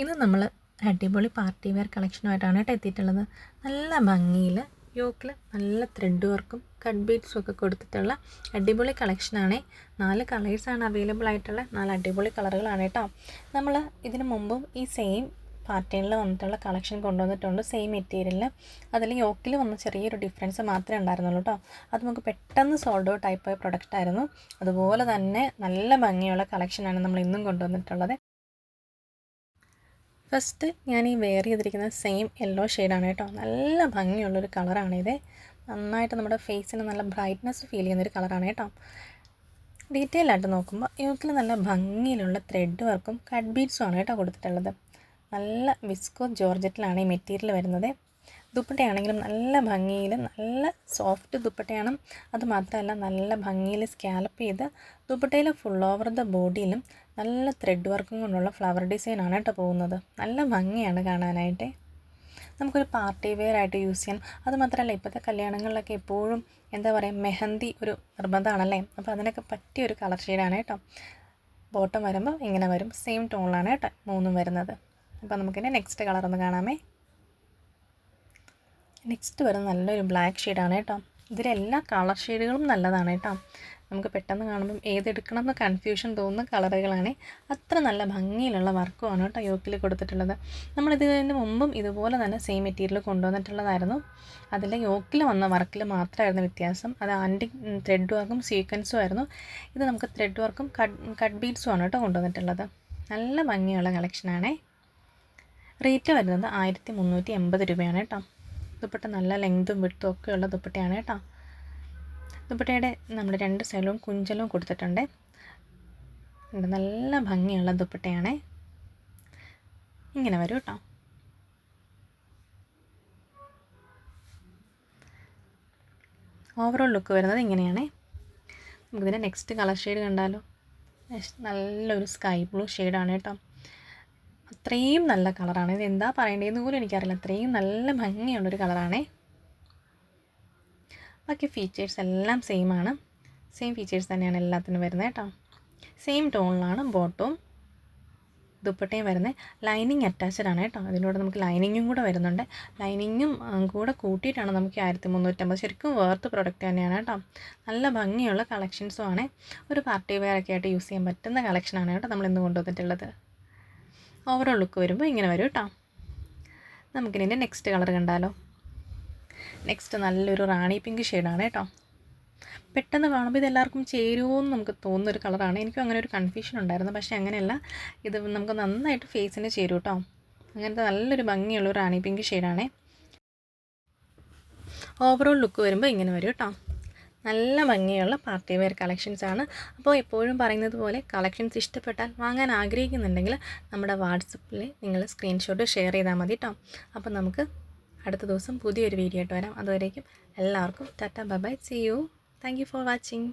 ഇന്ന് നമ്മൾ അടിപൊളി പാർട്ടി വെയർ കളക്ഷനുമായിട്ടാണ് കേട്ടോ എത്തിയിട്ടുള്ളത്. നല്ല ഭംഗിയിൽ യോക്കിൽ നല്ല ത്രെഡ് വർക്കും കട്ട് ബീഡ്സും ഒക്കെ കൊടുത്തിട്ടുള്ള അടിപൊളി കളക്ഷനാണ്. നാല് കളേഴ്സാണ് അവൈലബിൾ ആയിട്ടുള്ള നാല് അടിപൊളി കളറുകളാണ് കേട്ടോ. നമ്മൾ ഇതിനു മുമ്പും ഈ സെയിം പാറ്റേണിൽ വന്നിട്ടുള്ള കളക്ഷൻ കൊണ്ടുവന്നിട്ടുണ്ട് സെയിം മെറ്റീരിയലിൽ അതിൽ യോക്കിൽ വന്ന ചെറിയൊരു ഡിഫറൻസ് മാത്രമേ ഉണ്ടായിരുന്നുള്ളൂ കേട്ടോ. അത് നമുക്ക് പെട്ടെന്ന് സോൾഡ് ഔട്ട് ആയിപ്പോയ പ്രൊഡക്റ്റ് ആയിരുന്നു. അതുപോലെ തന്നെ നല്ല ഭംഗിയുള്ള കളക്ഷനാണ് നമ്മൾ ഇന്നും കൊണ്ടുവന്നിട്ടുള്ളത്. ഫസ്റ്റ് ഞാൻ ഈ വെയർ ചെയ്തിരിക്കുന്ന സെയിം യെല്ലോ ഷെയ്ഡാണ് കേട്ടോ. നല്ല ഭംഗിയുള്ളൊരു ഇത്. നന്നായിട്ട് നമ്മുടെ ഫേസിന് നല്ല ബ്രൈറ്റ്നസ് ഫീൽ ചെയ്യുന്നൊരു കളറാണ് കേട്ടോ. ഡീറ്റെയിൽ ആയിട്ട് നോക്കുമ്പോൾ യോക്കിൽ നല്ല ഭംഗിയിലുള്ള ത്രെഡ് വർക്കും കട്ട് ബീഡ്സും ആണ് കേട്ടോ കൊടുത്തിട്ടുള്ളത്. നല്ല വിസ്കോ ജോർജറ്റിലാണ് ഈ മെറ്റീരിയൽ വരുന്നത്. ദുപ്പട്ടയാണെങ്കിലും നല്ല ഭംഗിയിൽ നല്ല സോഫ്റ്റ് ദുപ്പട്ടയാണ്. അത് മാത്രമല്ല നല്ല ഭംഗിയിൽ സ്കാലപ്പ് ചെയ്ത് ദുപ്പട്ടയിൽ ഫുൾ ഓവർ ദ ബോഡിയിലും നല്ല ത്രെഡ് വർക്കും കൊണ്ടുള്ള ഫ്ലവർ ഡിസൈനാണ് കേട്ടോ പോകുന്നത്. നല്ല ഭംഗിയാണ് കാണാനായിട്ട്. നമുക്കൊരു പാർട്ടി വെയർ ആയിട്ട് യൂസ് ചെയ്യാം. അതുമാത്രമല്ല ഇപ്പോഴത്തെ കല്യാണങ്ങളിലൊക്കെ എപ്പോഴും എന്താ പറയുക മെഹന്തി ഒരു നിർബന്ധമാണല്ലേ? അപ്പോൾ അതിനൊക്കെ പറ്റിയ ഒരു കളർ ഷെയ്ഡാണ് കേട്ടോ. ബോട്ടം വരുമ്പോൾ ഇങ്ങനെ വരും. സെയിം ടോണിലാണ് കേട്ടോ മൂന്നും വരുന്നത്. അപ്പോൾ നമുക്കിനി നെക്സ്റ്റ് കളർ ഒന്ന് കാണാമേ. നെക്സ്റ്റ് വരുന്ന നല്ലൊരു ബ്ലാക്ക് ഷെയ്ഡാണ് കേട്ടോ. ഇതിലെല്ലാ കളർ ഷെയ്ഡുകളും നല്ലതാണ് കേട്ടോ. നമുക്ക് പെട്ടെന്ന് കാണുമ്പം ഏതെടുക്കണം എന്ന് കൺഫ്യൂഷൻ തോന്നുന്ന കളറുകളാണ് അത്ര നല്ല ഭംഗിയിലുള്ള വർക്കുമാണ് കേട്ടോ യോക്കിൽ കൊടുത്തിട്ടുള്ളത്. നമ്മളിതിന് മുമ്പും ഇതുപോലെ തന്നെ സെയിം മെറ്റീരിയൽ കൊണ്ടുവന്നിട്ടുള്ളതായിരുന്നു. അതിൽ യോക്കിൽ വന്ന വർക്കിൽ മാത്രമായിരുന്നു വ്യത്യാസം. അത് ആന്റി ത്രെഡ് വർക്കും സീക്വൻസും ആയിരുന്നു. ഇത് നമുക്ക് ത്രെഡ് വർക്കും കട്ട് കട്ട് ബീഡ്സും ആണ് കേട്ടോ കൊണ്ടുവന്നിട്ടുള്ളത്. നല്ല ഭംഗിയുള്ള കളക്ഷനാണേ റേറ്റ് വരുന്നത് ആയിരത്തി മുന്നൂറ്റി എൺപത് രൂപയാണ് കേട്ടോ. ദുപ്പട്ട നല്ല ലെങ്തും വിട്ടും ഒക്കെ ഉള്ള ദുപ്പട്ടയാണ് കേട്ടോ. ദുപ്പട്ടയുടെ നമ്മൾ രണ്ട് സൈഡിലും കുഞ്ചലും കൊടുത്തിട്ടുണ്ട്. നല്ല ഭംഗിയുള്ള ദുപ്പട്ടയാണേ. ഇങ്ങനെ വരും കേട്ടോ. ഓവറോൾ ലുക്ക് വരുന്നത് ഇങ്ങനെയാണേ. നമുക്കിതിന്റെ നെക്സ്റ്റ് കളർ ഷെയ്ഡ് കണ്ടാലോ. നല്ലൊരു സ്കൈ ബ്ലൂ ഷെയ്ഡാണ് കേട്ടോ. അത്രയും നല്ല കളറാണ്. ഇത് എന്താ പറയേണ്ടതെന്ന് പോലും എനിക്കറിയില്ല. അത്രയും നല്ല ഭംഗിയുള്ളൊരു കളറാണേ. ബാക്കി ഫീച്ചേഴ്സ് എല്ലാം സെയിം ആണ്. സെയിം ഫീച്ചേഴ്സ് തന്നെയാണ് എല്ലാത്തിനും വരുന്നത് കേട്ടോ. സെയിം ടോണിലാണ് ബോട്ടവും ദുപ്പട്ടയും വരുന്നത്. ലൈനിങ് അറ്റാച്ച്ഡ് ആണ് കേട്ടോ. അതിനോട് നമുക്ക് ലൈനിങ്ങും കൂടെ വരുന്നുണ്ട്. ലൈനിങ്ങും കൂടെ കൂട്ടിയിട്ടാണ് നമുക്ക് ആയിരത്തി മുന്നൂറ്റമ്പത് ശരിക്കും വേർത്ത് പ്രൊഡക്റ്റ് തന്നെയാണ് കേട്ടോ. നല്ല ഭംഗിയുള്ള കളക്ഷൻസും ആണ്. ഒരു പാർട്ടി വെയർ ഒക്കെ ആയിട്ട് യൂസ് ചെയ്യാൻ പറ്റുന്ന കളക്ഷനാണ് കേട്ടോ നമ്മൾ ഇന്ന് കൊണ്ടുവന്നിട്ടുള്ളത്. ഓവറോൾ ലുക്ക് വരുമ്പോൾ ഇങ്ങനെ വരും കേട്ടോ. നമുക്കിതിന്റെ നെക്സ്റ്റ് കളർ കണ്ടാലോ. നെക്സ്റ്റ് നല്ലൊരു റാണി പിങ്ക് ഷെയ്ഡാണ് കേട്ടോ. പെട്ടെന്ന് കാണുമ്പോൾ ഇതെല്ലാവർക്കും ചേരുമോ എന്ന് നമുക്ക് തോന്നുന്ന ഒരു കളറാണ് എനിക്കും അങ്ങനെ ഒരു കൺഫ്യൂഷൻ ഉണ്ടായിരുന്നു. പക്ഷേ അങ്ങനെയല്ല. ഇത് നമുക്ക് നന്നായിട്ട് ഫേസിന് ചേരും കേട്ടോ. അങ്ങനത്തെ നല്ലൊരു ഭംഗിയുള്ള റാണി പിങ്ക് ഷെയ്ഡാണേ ഓവറോൾ ലുക്ക് വരുമ്പോൾ ഇങ്ങനെ വരും കേട്ടോ. നല്ല ഭംഗിയുള്ള പാർട്ടി വെയർ കളക്ഷൻസ് ആണ്. അപ്പോൾ എപ്പോഴും പറയുന്നത് പോലെ കളക്ഷൻസ് ഇഷ്ടപ്പെട്ടാൽ വാങ്ങാൻ ആഗ്രഹിക്കുന്നുണ്ടെങ്കിൽ നമ്മുടെ വാട്സപ്പിൽ നിങ്ങൾ സ്ക്രീൻഷോട്ട് ഷെയർ ചെയ്താൽ മതി കേട്ടോ അപ്പോൾ നമുക്ക് അടുത്ത ദിവസം പുതിയൊരു വീഡിയോ ആയിട്ട് വരാം. അതുവരേക്കും എല്ലാവർക്കും tata bye bye see you thank you for watching